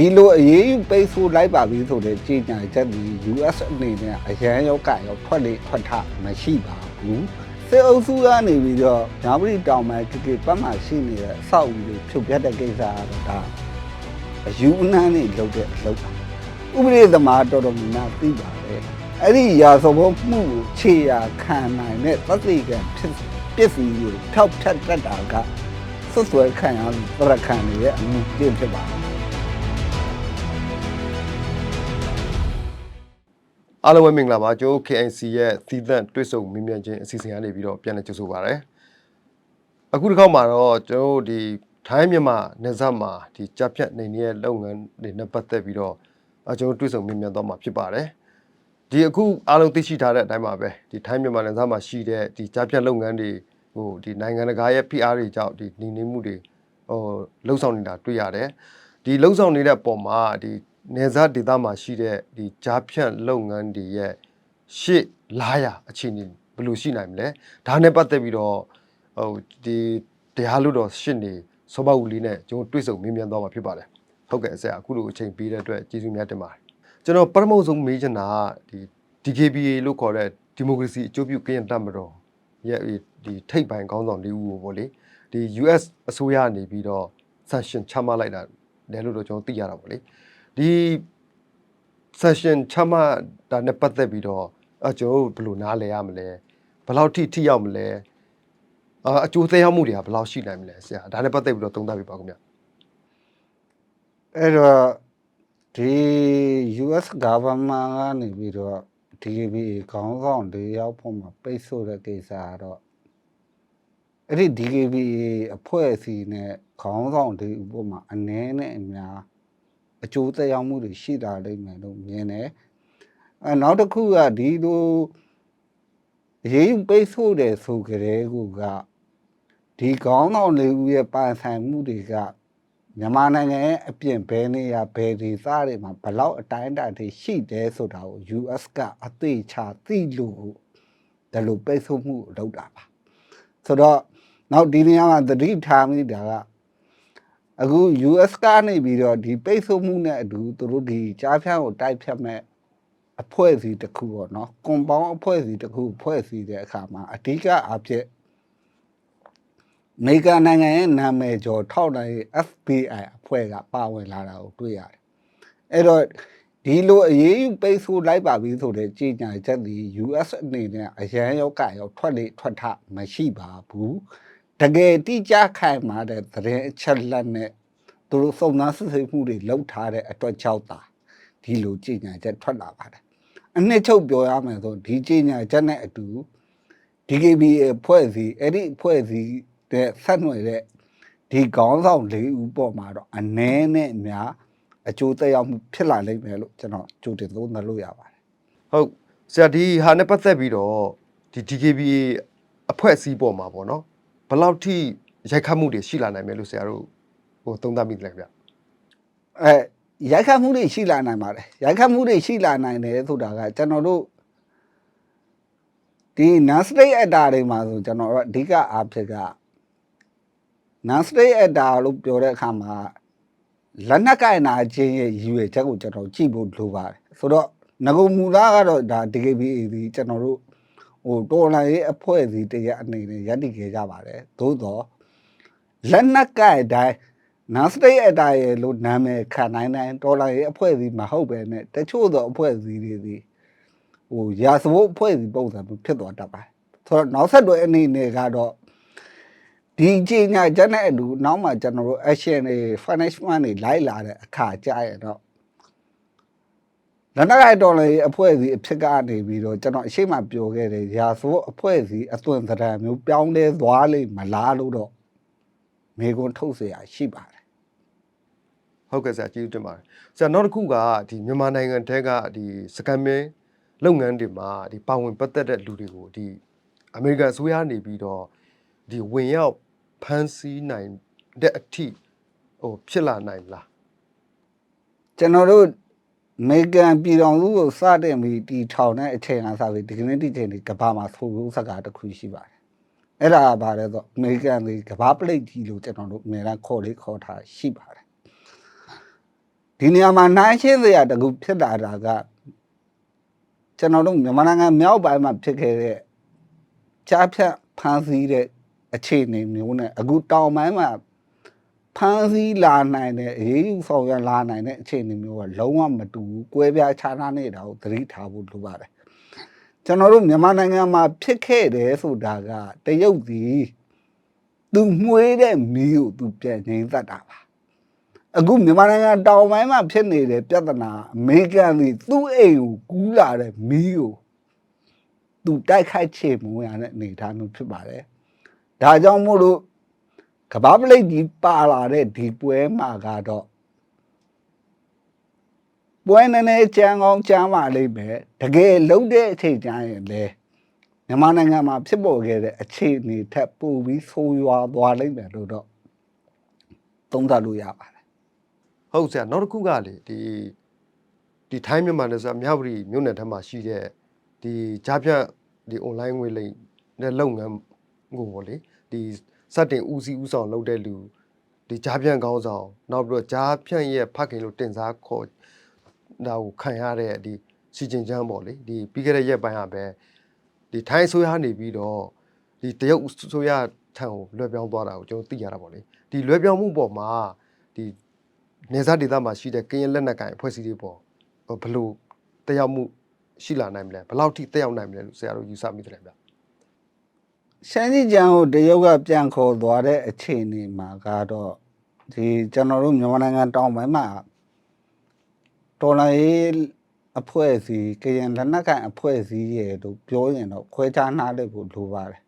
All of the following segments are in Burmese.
ဒီလိုအရေးယူပိတ်ဆို့လိုက်ပါပြီဆိုတဲ့ကြေညာချက်ဒီ US အနေနဲ့အရန်ရောက်ကရောထွက်လေထွက်ထမရှိပါဘူးစစ်အုပ်စုကနေပြီးတော့ညာပရိတောင်ပိုင်းကိကိပတ်မှရှိနေတဲ့အဆောက်အဦတွေဖြုတ်ပြတ်တဲ့ကိစ္စကတော့ဒါအယူအနှမ်းနေလုပ်တဲ့အလုပ်ပါဥပဒေသမားတော်တော်များများသိပါတယ်အဲ့ဒီရာဇဝတ်မှုကိုခြေရာခံနိုင်တဲ့သတိကံဖြစ်ပစ္စည်းကိုထောက်ထက်တတ်တာကဆွဆွဲခံရလို့ပြရခံနေရဲ့အမှုပြဖြစ်ပါတယ် အားလုံးပဲမင်္ဂလာပါကျိုး KNC ရဲ့သီးသန့်တွဲဆုံမြင်မြန်ခြင်းအစီအစဉ်ကနေပြီးတော့ပြန်လည်ကြိုဆိုပါရစေအခုတစ်ခေါက်မှာတော့ကျွန်တော်တို့ဒီထိုင်းမြန်မာနယ်စပ်မှာဒီကြပြတ်နေနေတဲ့လုပ်ငန်းတွေနဲ့ပတ်သက်ပြီးတော့အကျွန်တော်တွဲဆုံမြင်မြန်သွားမှာဖြစ်ပါတယ်ဒီအခုအားလုံးသိရှိထားတဲ့အတိုင်းပါပဲဒီထိုင်းမြန်မာနယ်စပ်မှာရှိတဲ့ဒီကြပြတ်လုပ်ငန်းတွေဟိုဒီနိုင်ငံတကာရဲ့ PR တွေကြောင့်ဒီနေနေမှုတွေဟိုလှုပ်ဆောင်နေတာတွေ့ရတယ်ဒီလှုပ်ဆောင်နေတဲ့ပုံမှာဒီ နေစားဒေသမှာရှိတဲ့ဒီကြားဖြတ်လုပ်ငန်းတွေရဲ့ရှေ့လာရအခြေအနေဘယ်လိုရှိနိုင်မလဲဒါနဲ့ပတ်သက်ပြီးတော့ဟိုဒီတရားလို့တော့ရှစ်နေစောဘဝူလေးနဲ့ကျွန်တော်တွေ့ဆုံမြင်မြန်သွားမှာဖြစ်ပါတယ်ဟုတ်ကဲ့အဆက်အခုလိုအချိန်ပေးတဲ့အတွက်ကျေးဇူးများတင်ပါတယ်ကျွန်တော်ပထမဆုံးမေးချင်တာကဒီ DKBA လို့ခေါ်တဲ့ဒီမိုကရေစီအကျိုးပြုကရင်တပ်မတော်ရဲ့ဒီထိပ်ပိုင်းခေါင်းဆောင်လေးဦးကိုပေါ့လေဒီ US အစိုးရကနေပြီးတော့ sanction ချမှတ်လိုက်တာလဲလို့တော့ကျွန်တော်သိရတာပေါ့လေ ဒီ session ချမှတ်တာနဲ့ပတ်သက်ပြီးတော့အကျွန်တော်တို့ဘယ်လိုနားလဲရမလဲဘယ်လောက်ထိထိရောက်မလဲအာအကျိုးသက်ရောက်မှုတွေကဘယ်လောက်ရှိနိုင်မလဲဆရာဒါနဲ့ပတ်သက်ပြီးတော့သုံးသပ်ပြပါခင်ဗျအဲ့တော့ဒီ US government ကနေပြီးတော့ DKBA ခေါင်းဆောင်၄ယောက်ပုံမှာပိတ်ဆို့တဲ့ကိစ္စကတော့အဲ့ဒီ DKBA အဖွဲ့အစည်းနဲ့ခေါင်းဆောင်တွေဥပမာအနည်းနဲ့အများ အကျိုးသက်ရောက်မှုတွေရှိတာလိမ့်မယ်လို့မြင်တယ်အဲနောက်တစ်ခုကဒီလိုအရေးယူပိတ်ဆို့တယ်ဆိုကြတဲ့ကူကဒီခေါင်းဆောင်လေးဦးရဲ့ပိုင်ဆိုင်မှုတွေကမြန်မာနိုင်ငံရဲ့အပြင်ဘယ်နေရာဘယ်ဒေသတွေမှာဘလောက်အတိုင်းအတာတွေရှိတယ်ဆိုတာကို US ကအသေးချာသိလို့ဒါလိုပိတ်ဆို့မှုကိုလုပ်တာပါဆိုတော့နောက်ဒီနေရာမှာသတိထားမိတာက အခု US ကနေပြီးတော့ဒီပိတ်ဆို့မှုနဲ့အတူသူတို့ဒီကြားဖြန့်ကိုတိုက်ဖြတ်မဲ့အဖွဲ့အစည်းတစ်ခုပေါ့နော်ကွန်ပေါင်းအဖွဲ့အစည်းတစ်ခုဖွဲ့စည်းတဲ့အခါမှာအဓိကအဖြစ်အမေရိကန်နိုင်ငံရဲ့နာမည်ကျော်ထောက်နိုင်ရေး FBI အဖွဲ့ကပါဝင်လာတာကိုတွေ့ရတယ်။အဲ့တော့ဒီလိုအရေးယူပိတ်ဆို့လိုက်ပါပြီဆိုတဲ့ကြေညာချက်ဒီ US အနေနဲ့အရန်ရောက်ကရောထွက်လေထွက်ထမရှိပါဘူး။ တကယ်တိကျခိုင်မာတဲ့သတင်းအချက်လက်နဲ့သူတို့စုံစမ်းစစ်ဆေးမှုတွေလုပ်ထားတဲ့အတွက်ကြောင့်သာဒီလိုကြေညာချက်ထွက်လာပါတယ်။အနှစ်ချုပ်ပြောရမယ်ဆိုဒီကြေညာချက်နဲ့အတူ DKBA ဖွဲ့စည်းအဲ့ဒီဖွဲ့စည်းတဲ့ဆက်နွယ်တဲ့ဒီခေါင်းဆောင်၄ဦးပေါ်မှာတော့အနည်းနဲ့အများအကျိုးသက်ရောက်မှုဖြစ်လာလိမ့်မယ်လို့ကျွန်တော်ကြိုတင်သုံးသပ်လို့ရပါတယ်ဟုတ်ဆရာဒီဟာနဲ့ပတ်သက်ပြီးတော့ဒီ DKBA အဖွဲ့အစည်းပေါ်မှာပေါ့နော် ဘယ်လောက်ထိရိုက်ခတ်မှုတွေရှိလာနိုင်မယ်လို့ဆရာတို့ဟိုသုံးသပ်မိတယ်ခင်ဗျ။အဲရိုက်ခတ်မှုတွေရှိလာနိုင်ပါတယ်။ရိုက်ခတ်မှုတွေရှိလာနိုင်တယ်ဆိုတာကကျွန်တော်တို့ဒီ non state actor တွေမှာဆိုကျွန်တော်တို့အဓိကအားဖြင့်က non state actor လို့ပြောတဲ့အခါမှာလက်နက်ကင်နာခြင်းရဲ့ရည်ရွယ်ချက်ကိုကျွန်တော်ကြည့်ဖို့လိုပါတယ်ဆိုတော့ငကုမူလာကတော့ဒါ DKBA ဒီကျွန်တော်တို့ ဟိုတော်လိုင်းရဲ့အဖွဲ့အစည်းတရအနေနဲ့ရပ်တည်ခဲ့ကြပါတယ်သို့တော့လက်နက်ကင်တိုင်း non state actor ရဲ့လို့နာမည်ခံနိုင်တိုင်းတော်လိုင်းရဲ့အဖွဲ့အစည်းမဟုတ်ပဲနဲ့တချို့သောအဖွဲ့အစည်းတွေဒီဟိုရာဇဝတ်အဖွဲ့အစည်းပုံစံမျိုးဖြစ်သွားတတ်ပါတယ်ဆိုတော့နောက်ဆက်တွဲအနေနဲ့ကတော့ဒီကြီးညာချက်နဲ့အတူနောက်မှကျွန်တော်တို့ action တွေ financial တွေလိုက်လာတဲ့အခါကြာရတော့ လက်နက်ကိုင်တော်လေးအဖွဲ့အစည်းအဖြစ်ကနေပြီးတော့ကျွန်တော်အရှိမပြောခဲ့တဲ့ရာဇဝတ်အဖွဲ့အစည်းအသွင်သဏ္ဍာန်မျိုးပြောင်းလဲသွားလိမ့်မလားလို့တော့မေကွန်းထုတ်เสียရှိပါတယ် ဟုတ်ကဲ့ဆရာကျေးဇူးတင်ပါတယ်ဆရာနောက်တစ်ခုကဒီမြန်မာနိုင်ငံတဲကဒီစကန်မင်းလုပ်ငန်းတွေမှာဒီပါဝင်ပတ်သက်တဲ့လူတွေကိုဒီအမေရိကန်အစိုးရနေပြီးတော့ဒီဝင်ရောက်ဖမ်းဆီးနိုင်တဲ့အထိဟိုဖြစ်လာနိုင်မလား ကျွန်တော်တို့ မေကန်ပြည်တော်စုကိုစတင်ပြီးတီထောင်တဲ့အချိန်ကစပြီးဒီကနေ့ဒီချိန်ဒီကဘာမှာဆိုလို့စကားတစ်ခုရှိပါတယ်အဲ့ဒါကဘာလဲဆိုအမေကန်ဒီကဘာပလိတ်ကြီးလို့ကျွန်တော်တို့အများအားခေါ်လေးခေါ်ထားရှိပါတယ်ဒီနေရာမှာနိုင်ရှင်းစရာတကူဖြစ်လာတာကကျွန်တော်တို့မြန်မာနိုင်ငံမြောက်ပိုင်းမှာဖြစ်ခဲ့တဲ့ကြားဖြတ်ဖမ်းဆီးတဲ့အခြေအနေမျိုးနဲ့အခုတောင်ပိုင်းမှာ ဖမ်းဆီးလာနိုင်တဲ့အရေးယူဆောင်ရွက်လာနိုင်တဲ့အခြေအနေမျိုးကလုံးဝမတူဘူး။ကွဲပြားခြားနားနေတာကိုသတိထားဖို့လိုပါတယ်။ကျွန်တော်တို့မြန်မာနိုင်ငံမှာဖြစ်ခဲ့တယ်ဆိုတာကတရုတ်စီသူမှွေးတဲ့မီးကိုသူပြန်ငိမ့်သက်တာပါ။အခုမြန်မာနိုင်ငံတောင်ပိုင်းမှာဖြစ်နေတဲ့ပြဿနာအမေရိကန်စီသူ့အိမ်ကိုကူးလာတဲ့မီးကိုသူတိုက်ခိုက်ချေမှုရတဲ့အနေအထားမျိုးဖြစ်ပါတယ်။ဒါကြောင့်မို့လို့ ကဘာပလိတ်ကြီးပါလာတဲ့ဒီပွဲမှာကတော့ပွဲနည်းနည်းကြမ်းကောင်းကြမ်းပါလိမ့်မယ်တကယ်လုံးတဲ့အချိန်ကျရင်လေမြန်မာနိုင်ငံမှာဖြစ်ပေါ်ခဲ့တဲ့အခြေအနေထက်ပိုပြီးဆိုးရွားသွားလိမ့်မယ်လို့တော့သုံးသပ်လို့ရပါတယ်ဟုတ်ဆရာနောက်တစ်ခုကလေဒီဒီထိုင်းမြန်မာနယ်စပ်မြဝတီမြို့နယ်ထက်မှာရှိတဲ့ဒီကြားဖြတ်ဒီ online ငွေလိမ်နဲ့လုပ်ငန်းကိုပေါ့လေဒီ စတင်ဦးစီးဦးဆောင်လုပ်တဲ့လူဒီကြားဖြတ်ကောင်းဆောင်နောက်ပြီးတော့ကြားဖြတ်ရဲ့ဖခင်လို့တင်စားခေါ်ဒါကိုခံရတဲ့ဒီစီကျင်ချမ်းပေါ့လေဒီပြီးခဲ့တဲ့ရက်ပိုင်းကပဲဒီထိုင်းဆိုရနေပြီးတော့ဒီတရုတ်ဆိုရထံကိုလွှဲပြောင်းသွားတာကိုကျွန်တော်သိရတာပေါ့လေဒီလွှဲပြောင်းမှုပေါ်မှာဒီနေစားဒေသမှာရှိတဲ့ကရင်လက်နက်ကိုင်အဖွဲ့အစည်းတွေပေါ်ဟိုဘယ်လို့တက်ရောက်မှုရှိလာနိုင်မလဲဘယ်လောက်ထိတက်ရောက်နိုင်မလဲလို့ဆရာတို့ယူဆမိတယ်ဗျ ရှမ်းကြီးကျန်ကိုတရုတ်ကပြန်ခေါ်သွားတဲ့အခြေအနေမှာကတော့ဒီကျွန်တော်တို့မြန်မာနိုင်ငံတောင်ပိုင်းမှာတော်လိုင်းအဖွဲ့အစည်းကရင်လက်နက်ကိုင်အဖွဲ့အစည်းရဲ့တို့ပြောရင်တော့ခွဲခြားနားလိုက်ဖို့လိုပါတယ်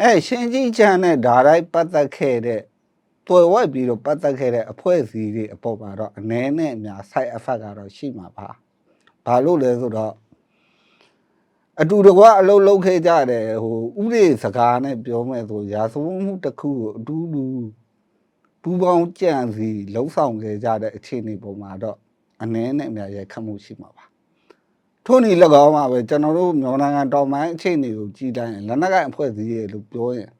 အဲရှင်းကြီးကျန်နဲ့ဓာတ်ရိုက်ပတ်သက်ခဲ့တဲ့တွေ့ဝိုက်ပြီးတော့ပတ်သက်ခဲ့တဲ့အဖွဲ့အစည်းတွေအပေါ်မှာတော့အနေနဲ့အများ side effect ကတော့ရှိမှာပါဘာလို့လဲဆိုတော့ အတူတကွအလုပ်လုပ်ခဲ့ကြတယ်ဟိုဥရိစကားနဲ့ပြောမယ်ဆိုရာဇဝတ်မှုတစ်ခုကိုအတူတူပူပေါင်းကြံစီလှုပ်ဆောင်ခဲ့ကြတဲ့အခြေအနေပုံမှာတော့အနည်းနဲ့အများရိုက်ခတ်မှုရှိမှာပါထို့နည်း၎င်းမှာပဲကျွန်တော်တို့မြန်မာနိုင်ငံတောင်ပိုင်းအခြေအနေကိုကြည်တိုင်းလက်နက်ကိုင်အဖွဲ့အစည်းရဲ့လို့ပြောရင်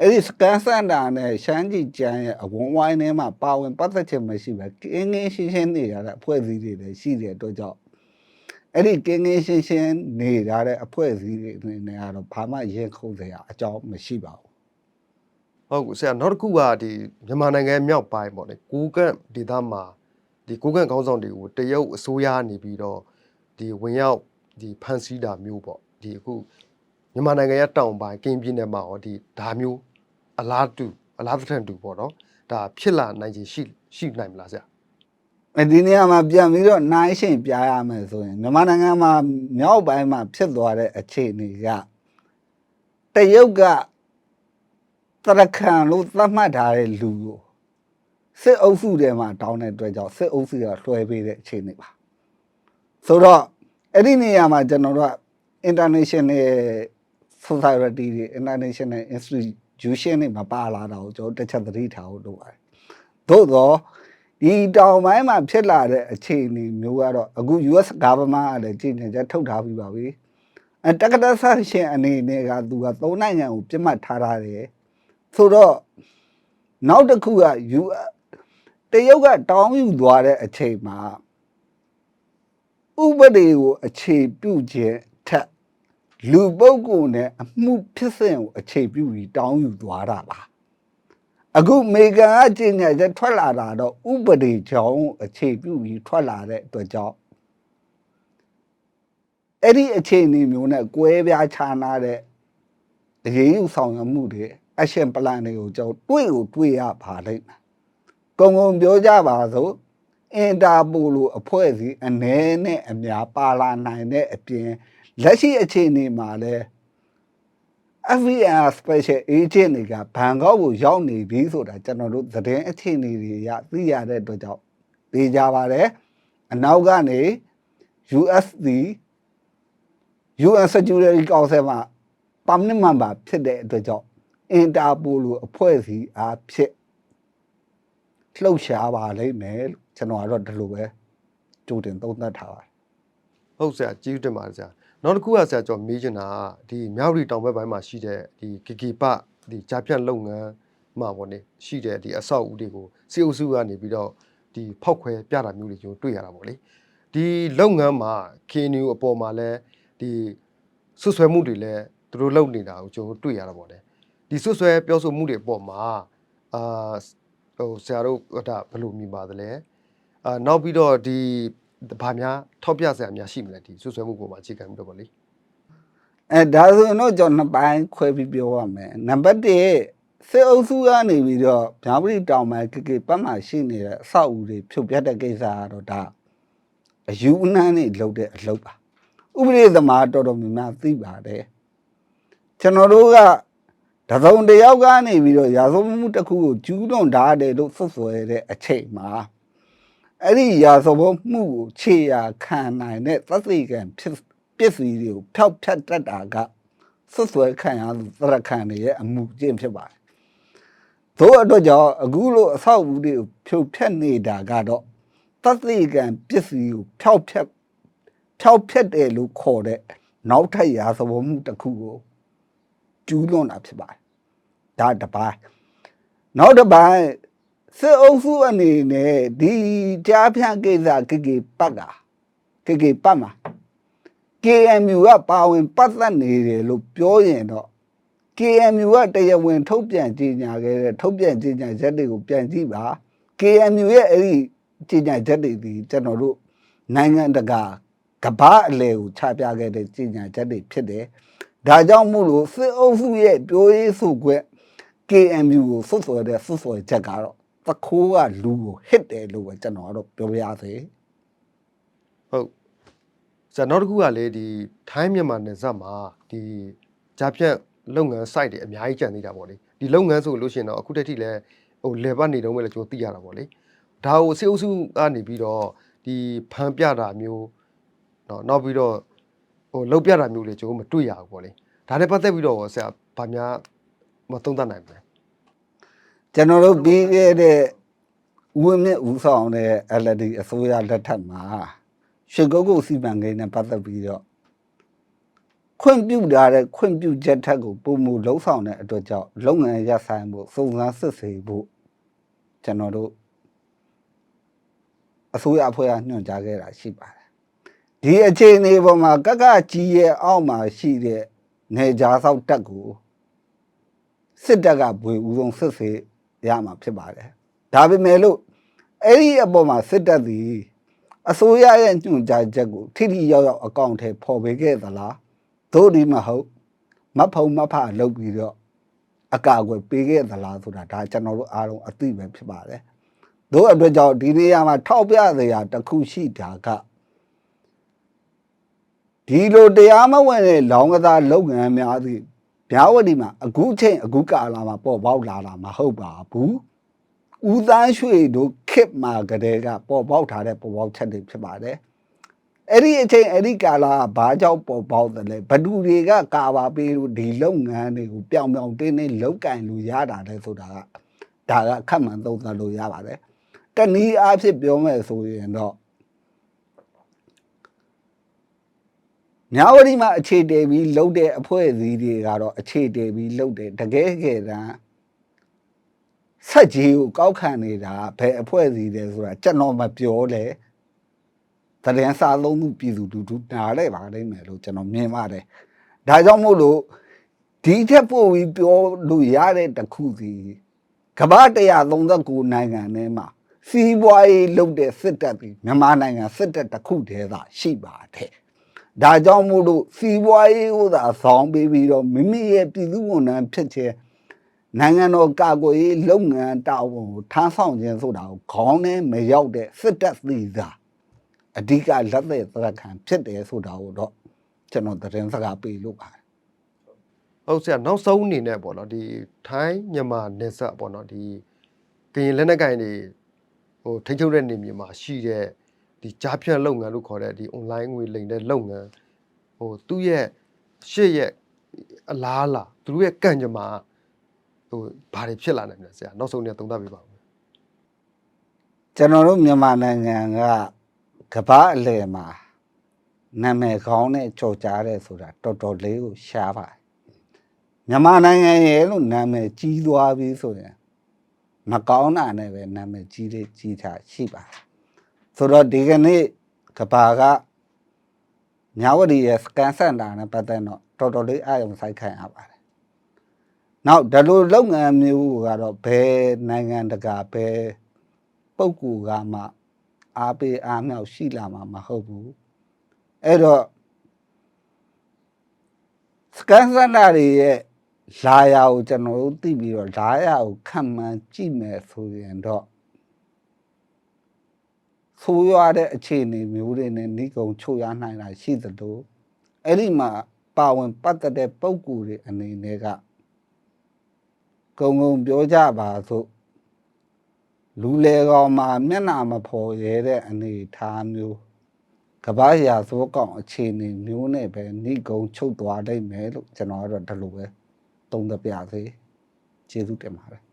အဲ့ဒီစကန်စန်တာနဲ့ရှမ်းကြီးကျန်းရဲ့အဝန်းဝိုင်းထဲမှာပါဝင်ပတ်သက်ခြင်းမရှိပဲကင်းကင်းရှင်းရှင်းနေရတဲ့အဖွဲ့အစည်းတွေလည်းရှိတဲ့အတွက်ကြောင့် အဲ့ဒီကင်းကင်းရှင်းရှင်းနေရတဲ့အဖွဲ့အစည်းတွေအနေနဲ့ကတော့ဘာမှရင်ခုန်စရာအကြောင်းမရှိပါဘူးဟုတ်ကဲ့ဆရာနောက်တစ်ခုကဒီမြန်မာနိုင်ငံမြောက်ပိုင်းပေါ့လေကိုကန့်ဒေသမှာဒီကိုကန့်ခေါင်းဆောင်တွေကိုတရုတ်အစိုးရနေပြီးတော့ဒီဝင်ရောက်ဒီဖန်ဆီးတာမျိုးပေါ့ဒီအခုမြန်မာနိုင်ငံရဲ့တောင်ပိုင်းကင်းပြည်နယ်မှာရောဒီဒါမျိုးအလားတူအလားတစ်ထန်တူပေါ့နော်ဒါဖြစ်လာနိုင်ချင်ရှိရှိနိုင်မလားဆရာအဲ့ ဒီနေရာမှာပြန်ပြီးတော့နိုင်ရှင်းပြရမယ်ဆိုရင်မြန်မာနိုင်ငံမှာမြောက်ပိုင်းမှာဖြစ်သွားတဲ့အခြေအနေကတရုတ်ကတရခန်လို့သတ်မှတ်ထားတဲ့လူကိုစစ်အုပ်စုထဲမှာတောင်းတဲ့အတွက်ကြောင့်စစ်အုပ်စုကလွှဲပေးတဲ့အခြေအနေပါဆိုတော့အဲ့ဒီနေရာမှာကျွန်တော်တို့က international society တွေ international institution တွေမပါလာတာကိုကျွန်တော်တစ်ချက်သတိထားဖို့လိုပါတယ်သို့တော့ ဒီတောင်ပိုင်းမှာဖြစ်လာတဲ့အခြေအနေမျိုးကတော့အခု US government ကလည်းကြေညာချက်ထုတ်ထားပြီးပါပြီအဲတက္ကသဆရှင်အနေနဲ့ကသူကသုံးနိုင်ငံကိုပြစ်မှတ်ထားထားတယ်ဆိုတော့နောက်တစ်ခုက US တရုတ်ကတောင်းယူသွားတဲ့အချိန်မှာဥပဒေကိုအခြေပြုခြင်းထက်လူပုဂ္ဂိုလ်နဲ့အမှုဖြစ်စဉ်ကိုအခြေပြုပြီးတောင်းယူသွားတာပါ အခုအမေရိကန်ကကျင်းညာချက်ထွက်လာတာတော့ဥပဒေကြောင့်အခြေပြုပြီးထွက်လာတဲ့အတွက်ကြောင့်အဲ့ဒီအခြေအနေမျိုးနဲ့ကွဲပြားခြားနာတဲ့အရေးယူဆောင်ရွက်မှုတွေ action plan တွေကိုကျွန်တော်တွေ့ကိုတွေ့ရပါလိမ့်မယ်ကုံကုံပြောကြပါစို့အင်တာပိုလိုအဖွဲ့အစည်းအနေနဲ့အများပါလာနိုင်တဲ့အပြင်လက်ရှိအခြေအနေမှာလဲ FBI Special Agent တွေကဘန်ကောက်ကိုရောက်နေပြီဆိုတာကျွန်တော်တို့သတင်းအခြေအနေတွေရသိရတဲ့အတွက်ကြောင့်သိကြပါတယ်အနောက်ကနေ USD UN Security Council မှာ permanent member ဖြစ်တဲ့အတွက်ကြောင့်အင်တာပိုလိုအဖွဲ့အစည်းအားဖြင့်လှုပ်ရှားပါလိမ့်မယ်လို့ကျွန်တော်ကတော့ဒီလိုပဲကြိုတင်သုံးသပ်ထားပါတယ်ဟုတ်ဆရာကျေးဇူးတင်ပါတယ်ဆရာ နောက်တစ်ခုကဆရာကျွန်တော်မေးချင်တာကဒီမြောက်ရီတောင်ဘက်ပိုင်းမှာရှိတဲ့ဒီကီကီပဒီကြာပြတ်လုပ်ငန်းမှာပေါ့နေရှိတဲ့ဒီအဆောက်အဦတွေကိုစီအုပ်စုကနေပြီးတော့ဒီဒီဖောက်ခွဲပြတာမျိုးတွေကျွန်တော်တွေ့ရတာပေါ့လေဒီလုပ်ငန်းမှာ KNU အပေါ်မှာလည်းဒီဆွဆွဲမှုတွေလည်းသူတို့လုပ်နေတာကိုကျွန်တော်တွေ့ရတာပေါ့လေဒီဆွဆွဲပြောဆိုမှုတွေအပေါ်မှာအာဟိုဆရာတို့ဟိုဒါဘယ်လိုမြင်ပါသလဲအာနောက်ပြီးတော့ဒီ ဘာများထောက်ပြဆရာများရှိမလဲဒီဆွဆွဲမှုပေါ်မှာအခြေခံပြီးတော့ပေါ့လေအဲဒါဆိုရင်တော့ကျွန်တော်နှစ်ပိုင်းခွဲပြီးပြောရမယ်နံပါတ်1စေအုပ်စုကနေပြီးတော့ဗျာပရိတောင်မှာကေကေပတ်မှရှိနေတဲ့အဆောက်အဦတွေဖြုတ်ပြတ်တဲ့ကိစ္စကတော့ဒါအယူအနှမ်းနေလုပ်တဲ့အလုပ်ပါဥပဒေသမားတော်တော်များများသိပါတယ်ကျွန်တော်တို့ကတစုံတစ်ယောက်ကနေပြီးတော့ရာဇဝတ်မှုတစ်ခုကိုကျူးလွန်ထားတယ်လို့ဆွဆွဲတဲ့အချိန်မှာ အဲ့ဒီရာဇဝတ်မှုကိုခြေရာခံနိုင်တဲ့သတိကံဖြစ်ပစ္စည်းတွေကိုဖျောက်ဖျက်တတ်တာကဆွဆွဲခံရသူသရခံတွေရဲ့အမှုကျင့်ဖြစ်ပါတယ်။သို့အတွက်ကြောင့်အခုလိုအဆောက်အဦတွေကိုဖြိုဖျက်နေတာကတော့သတိကံပစ္စည်းကိုဖျောက်ဖျက်ဖျောက်ဖျက်တယ်လို့ခေါ်တဲ့နောက်ထပ်ရာဇဝတ်မှုတစ်ခုကိုကျူးလွန်တာဖြစ်ပါတယ်။ဒါတစ်ပိုင်းနောက်တစ်ပိုင်း စစ်အုပ်စုအနေနဲ့ဒီကြားဖြန့်ကိစ္စကိကိပတ်တာကိကိပတ်မှာ KMU ကပါဝင်ပတ်သက်နေတယ်လို့ပြောရင်တော့ KMU ကတရားဝင် ထုတ်ပြန်ကြေညာခဲ့တဲ့ထုတ်ပြန်ကြေညာချက်တွေကိုပြန်ကြည့်ပါ KMU ရဲ့အဲ့ဒီကြေညာချက်တွေဒီကျွန်တော်တို့နိုင်ငံတကာကမ္ဘာအလဲကိုချပြခဲ့တဲ့ကြေညာချက်တွေဖြစ်တယ်ဒါကြောင့်မို့လို့စစ်အုပ်စုရဲ့ပြောရေးဆိုခွင့် KMU ကိုဆွဆွဲတဲ့ဆွဆွဲချက်ကတော့ သခိုးကလူကိုဟစ်တယ်လို့ပဲကျွန်တော်ကတော့ပြောပြရစေ ဟုတ်ဆရာနောက်တစ်ခုကလေဒီထိုင်းမြန်မာနယ်စပ်မှာဒီဂျာပြတ်လုပ်ငန်း site တွေအများကြီးကျန်သေးတာပေါ့လေဒီလုပ်ငန်းဆိုလို့ရှိရင်တော့အခုတည်းထိလည်းဟိုလေပတ်နေတော့ပဲလေကျွန်တော်သိရတာပေါ့လေဒါကိုစေအုပ်စုကနေပြီးတော့ဒီဖန်ပြတာမျိုးเนาะနောက်ပြီးတော့ဟိုလုတ်ပြတာမျိုးလေကျွန်တော်မတွေ့ရဘူးပေါ့လေဒါနဲ့ပတ်သက်ပြီးတော့ဆရာဗာများမသုံးသပ်နိုင်ဘူးလဲ ကျွန်တော်တို့ပြီးခဲ့တဲ့ဦးဝင်းမြင့်ဦးဆောင်တဲ့ LD အစိုးရလက်ထက်မှာရွှေကုတ်ကုတ်စီမံကိန်းနဲ့ပတ်သက်ပြီးတော့ခွင့်ပြုထားတဲ့ခွင့်ပြုချက်ထက်ကိုပုံမူလှုံ့ဆော်တဲ့အတွက်ကြောင့်လုပ်ငန်းရပ်ဆိုင်ဖို့စုံစမ်းစစ်ဆေးဖို့ကျွန်တော်တို့အစိုးရအဖွဲ့ကညွှန်ကြားခဲ့တာရှိပါတယ်ဒီအခြေအနေပေါ်မှာကကကြီးရဲ့အောက်မှာရှိတဲ့နေကြားဆောက်တက်ကိုစစ်တပ်ကဘွေဦးဆုံးစစ်ဆေး ရမှာဖြစ်ပါတယ်။ဒါပေမဲ့လို့အဲ့ဒီအပေါ်မှာစစ်တပ်သည်အစိုးရရဲ့ညွှန်ကြားချက်ကိုထိထိရောက်ရောက်အကောင့်ထဲပေါ်ပေးခဲ့သလား။သို့ဒီမဟုတ်မဖုံမဖလုပ်ပြီးတော့အကာအကွယ်ပေးခဲ့သလားဆိုတာဒါကျွန်တော်တို့အားလုံးအသိပဲဖြစ်ပါတယ်။သို့အတွက်ကြောင့်ဒီနေရာမှာထောက်ပြစရာတစ်ခုရှိတာကဒီလိုတရားမဝင်တဲ့လောင်းကစားလုပ်ငန်းများသည့် ဗျာဝတီမှာအခုချိန်အခုကာလာမှာပေါ်ပေါက်လာတာမဟုတ်ပါဘူး။ဦးသားရွှေတို့ခစ်မှာကလေးကပေါ်ပေါက်ထားတဲ့ပေါ်ပေါက်ချက်တွေဖြစ်ပါတယ်။အဲ့ဒီအချိန်အဲ့ဒီကာလာကဘာကြောင့်ပေါ်ပေါက်တယ်လဲဘဒူတွေကကာပါပေးလို့ဒီလုပ်ငန်းတွေကိုပြောင်ပြောင်တင်းတင်းလောက်ကင်လို့ရတာလဲဆိုတာကဒါကခက်မှန်သုံးသပ်လို့ရပါတယ်။တနည်းအားဖြင့်ပြောမယ်ဆိုရင်တော့ မြဝတီမှာအခြေတည်ပြီးလှုပ်တဲ့အဖွဲ့အစည်းတွေကတော့အခြေတည်ပြီးလှုပ်တယ်တကယ်ကယ်တမ်းဆက်ကြီးကိုကောက်ခံနေတာဘယ်အဖွဲ့အစည်းလဲဆိုတာကျွန်တော်မပြောလဲတရင်စာလုံးမှုပြည်သူလူထုနားလဲပါလိမ့်မယ်လို့ကျွန်တော်မြင်ပါတယ်ဒါကြောင့်မို့လို့ဒီချက်ပို့ပြီးပြောလို့ရတဲ့တစ်ခုစီကမ္ဘာ139နိုင်ငံထဲမှာစီးပွားရေးလုပ်တဲ့စစ်တပ်ပြီးမြန်မာနိုင်ငံစစ်တပ်တစ်ခုတည်းသာရှိပါတယ် ဒါကြောင့်မို့လို့စီးပွားရေးဥသာဆောင်ပေးပြီးတော့မိမိရဲ့ပြည်သူဝန်ထမ်းဖြစ်ခြင်းနိုင်ငံတော်ကာကွယ်ရေးလုပ်ငန်းတာဝန်ကိုထမ်းဆောင်ခြင်းဆိုတာကိုခေါင်းနဲ့မရောက်တဲ့စစ်တပ်သီးသာအဓိကလက်သက်သရခံဖြစ်တယ်ဆိုတာကိုတော့ကျွန်တော်သတင်းစကားပေးလို့ပါတယ်ဟုတ်ဆရာနောက်ဆုံးအနေနဲ့ပေါ့နော်ဒီထိုင်းမြန်မာနယ်စပ်ပေါ့နော်ဒီကရင်လက်နက်ကင်တွေဟိုထိန်းချုပ်တဲ့နေမြေမှာရှိတဲ့ ဒီကြားဖြတ်လုပ်ငန်းလို့ခေါ်တဲ့ဒီ online ငွေလိမ်တဲ့လုပ်ငန်းဟိုသူ့ရဲ့ရှေ့ရဲ့အလားအလာသူတို့ရဲ့ကံကြမ္မာဟိုဘာတွေဖြစ်လာနိုင်မလဲဆရာနောက်ဆုံးနေသုံးသပ်ပေးပါဦးကျွန်တော်တို့မြန်မာနိုင်ငံကကမ္ဘာအလယ်မှာနာမည်ကောင်းနဲ့ကြော်ကြားတဲ့ဆိုတာတော်တော်လေးကိုရှားပါတယ်မြန်မာနိုင်ငံရဲ့လို့နာမည်ကြီးသွားပြီဆိုရင်မကောင်းတာနဲ့ပဲနာမည်ကြီးတဲ့ကြီးတာရှိပါတယ် ဆိုတော့ဒီကနေ့ကဘာကမြဝတီရဲ့စကန်စင်တာနဲ့ပတ်သက်တော့တော်တော်လေးအာရုံစိုက်ခိုင်းရပါတယ်နောက်ဒီလိုလုပ်ငန်းမျိုးကတော့ဘယ်နိုင်ငံတကာဘယ်ပုဂ္ဂိုလ်ကမှအားပေးအားမြောက်ရှိလာမှာမဟုတ်ဘူးအဲ့တော့စကန်စန္ဒာတွေရဲ့လာယာကိုကျွန်တော်တို့သိပြီးတော့လာယာကိုခံမှန်းကြည့်မယ်ဆိုရင်တော့ ဆိုးရွားတဲ့အခြေအနေမျိုးတွေနဲ့နှိကုံချုပ်ရနိုင်တာရှိသလိုအဲ့ဒီမှာပါဝင်ပတ်သက်တဲ့ပုံကူတွေအနေနဲ့ကကုံကုံပြောကြပါစို့လူလေကောင်မှာမျက်နာမဖော်ရဲတဲ့အနေအထားမျိုးကပ္ပရာသိုးကောင်အခြေအနေမျိုးနဲ့ပဲဏိကုံချုပ်သွားနိုင်မယ်လို့ကျွန်တော်ကတော့ဒီလိုပဲသုံးသပ်ပြစေကျေးဇူးတင်ပါတယ်